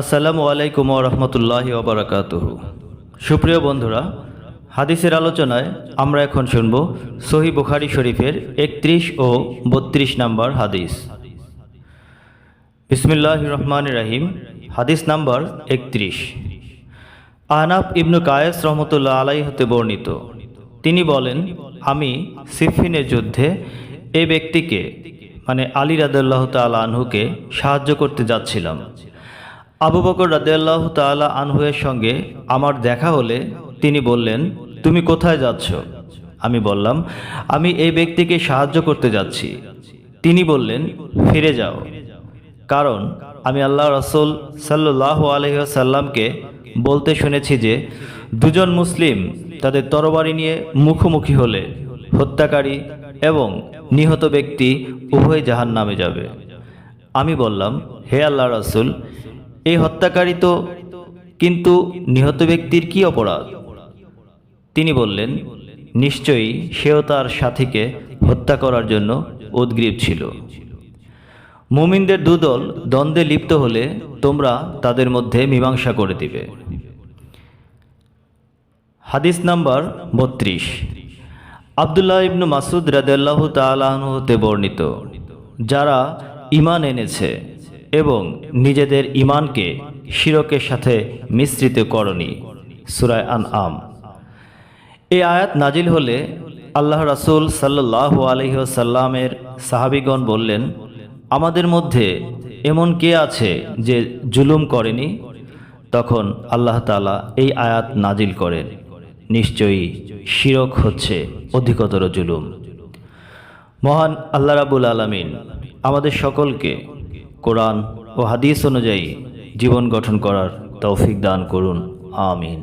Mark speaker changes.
Speaker 1: আসসালামু আলাইকুম রহমতুল্লাহি ওবরাকাতুহু সুপ্রিয় বন্ধুরা, হাদিসের আলোচনায় আমরা এখন শুনব সহি বুখারি শরীফের একত্রিশ ও বত্রিশ নাম্বার হাদিস। বিসমিল্লাহ রহমান রাহিম, হাদিস নাম্বার একত্রিশ। আহনাফ ইবনু কায়েস রহমতুল্লাহ আলাই হতে বর্ণিত। তিনি বলেন, আমি সিফিনের যুদ্ধে এ ব্যক্তিকে মানে আলী রাদাল্লাহ তালা আনহুকে সাহায্য করতে যাচ্ছিলাম। আবু বকর রাদিয়াল্লাহ তালা আনহুয়ের সঙ্গে আমার দেখা হলে তিনি বললেন, তুমি কোথায় যাচ্ছ? আমি বললাম, আমি এই ব্যক্তিকে সাহায্য করতে যাচ্ছি। তিনি বললেন, ফিরে যাও। কারণ আমি আল্লাহ রসুল সাল্লাহ আলহিসাল্লামকে বলতে শুনেছি যে, দুজন মুসলিম তাদের তরবারি নিয়ে মুখোমুখি হলে হত্যাকারী এবং নিহত ব্যক্তি উভয় জাহান নামে যাবে। আমি বললাম, হে আল্লাহ রসুল এই হত্যাকারী তো কিন্তু নিহত ব্যক্তির কি অপরাধ? তিনি বললেন, নিশ্চয়ই সেও তার সাথীকে হত্যা করার জন্য উদ্গ্রীব ছিল। মুমিনদের দুদল দ্বন্দ্বে লিপ্ত হলে তোমরা তাদের মধ্যে মীমাংসা করে দিবে। হাদিস নাম্বার বত্রিশ। আবদুল্লাহ ইবনু মাসুদ রাদেল্লাহ তালাহন হতে বর্ণিত, যারা ইমান এনেছে এবং নিজেদের ইমানকে শিরকের সাথে মিশ্রিত করনি। সুরায় আন আম এই আয়াত নাজিল হলে আল্লাহ রাসুল সাল্লাহ আলহিসাল্লামের সাহাবিগণ বললেন, আমাদের মধ্যে এমন কে আছে যে জুলুম করেনি? তখন আল্লাহ তালা এই আয়াত নাজিল করেন, নিশ্চয়ই শিরক হচ্ছে অধিকতর জুলুম। মহান আল্লাহ রাবুল আলমিন আমাদের সকলকে কোরআন ও হাদিস অনুযায়ী জীবন গঠন করার তৌফিক দান করুন। আমিন।